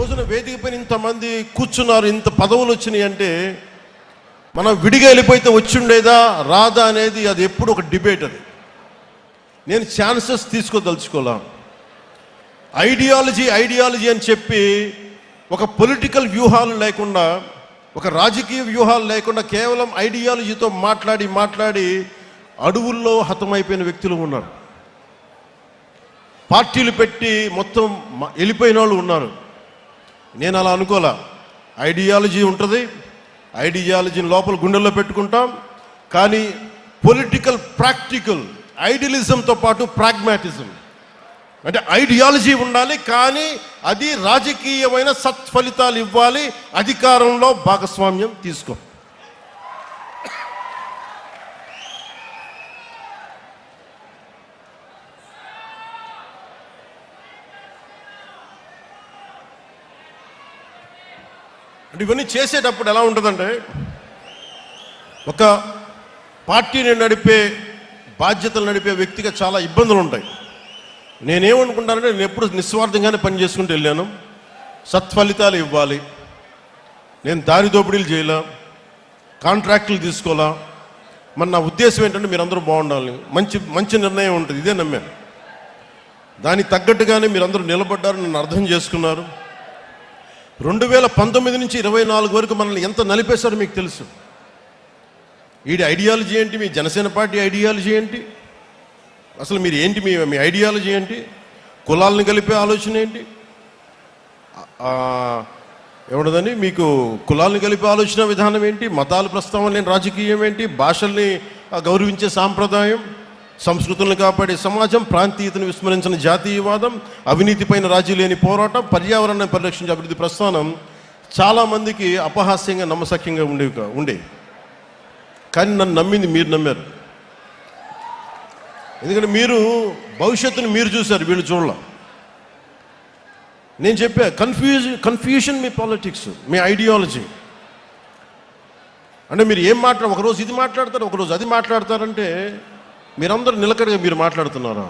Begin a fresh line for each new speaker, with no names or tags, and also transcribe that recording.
రోజున వేదిక పైన ఇంతమంది కూర్చున్నారు ఇంత పదవులు వచ్చినాయి అంటే మనం విడిగా వెళ్ళిపోయితే వచ్చిండేదా రాదా అనేది అది ఎప్పుడు ఒక డిబేట్ అది. నేను ఛాన్సెస్ తీసుకోదలుచుకోలే. ఐడియాలజీ ఐడియాలజీ అని చెప్పి ఒక పొలిటికల్ వ్యూహాలు లేకుండా ఒక రాజకీయ వ్యూహాలు లేకుండా కేవలం ఐడియాలజీతో మాట్లాడి మాట్లాడి అడవుల్లో హతమైపోయిన వ్యక్తులు ఉన్నారు. పార్టీలు పెట్టి మొత్తం వెళ్ళిపోయిన వాళ్ళు ఉన్నారు. నేను అలా అనుకోలే. ఐడియాలజీ ఉంటుంది. ఐడియాలజీని లోపల గుండెల్లో పెట్టుకుంటాం. కానీ పొలిటికల్ ప్రాక్టికల్ ఐడియలిజంతో పాటు ప్రాగ్మాటిజం. అంటే ఐడియాలజీ ఉండాలి కానీ అది రాజకీయమైన సత్ఫలితాలు ఇవ్వాలి అధికారంలో భాగస్వామ్యం తీసుకో. అంటే ఇవన్నీ చేసేటప్పుడు ఎలా ఉంటుందంటే ఒక పార్టీని నడిపే బాధ్యతలు నడిపే వ్యక్తిగా చాలా ఇబ్బందులు ఉంటాయి. నేనేమనుకుంటానంటే నేను ఎప్పుడు నిస్వార్థంగానే పని చేసుకుంటూ వెళ్ళాను. సత్ఫలితాలు ఇవ్వాలి. నేను దారి దోపిడీలు చేయలా. కాంట్రాక్టులు తీసుకోవాలా మరి నా ఉద్దేశం ఏంటంటే మీరందరూ బాగుండాలి మంచి మంచి నిర్ణయం ఉంటుంది. ఇదే నమ్మాను. దానికి తగ్గట్టుగానే మీరందరూ నిలబడ్డారు నన్ను అర్థం చేసుకున్నారు. రెండు వేల పంతొమ్మిది నుంచి ఇరవై నాలుగు వరకు మనల్ని ఎంత నలిపేశారో మీకు తెలుసు. వీడి ఐడియాలజీ ఏంటి? మీ జనసేన పార్టీ ఐడియాలజీ ఏంటి? అసలు మీరు ఏంటి మీ మీ ఐడియాలజీ ఏంటి? కులాలను కలిపే ఆలోచన ఏంటి? ఎవడదని మీకు కులాలను కలిపే ఆలోచన విధానం ఏంటి? మతాల ప్రస్తావన లేని రాజకీయం ఏంటి? భాషల్ని గౌరవించే సాంప్రదాయం? సంస్కృతులను కాపాడే సమాజం ప్రాంతీయతను విస్మరించిన జాతీయవాదం అవినీతిపైన రాజీ లేని పోరాటం పర్యావరణాన్ని పరిరక్షించే అభివృద్ధి ప్రస్థానం చాలామందికి అపహాస్యంగా నమ్మసక్యంగా ఉండేవి ఉండేవి కానీ నన్ను నమ్మింది మీరు నమ్మారు. ఎందుకంటే మీరు భవిష్యత్తును మీరు చూశారు వీళ్ళు చూడాల. నేను చెప్పా కన్ఫ్యూజ్ కన్ఫ్యూషన్ మీ పాలిటిక్స్ మీ ఐడియాలజీ అంటే మీరు ఏం మాట్లాడ ఒకరోజు ఇది మాట్లాడతారు ఒకరోజు అది మాట్లాడతారంటే మీరందరూ నిలకడగా మీరు మాట్లాడుతున్నారా?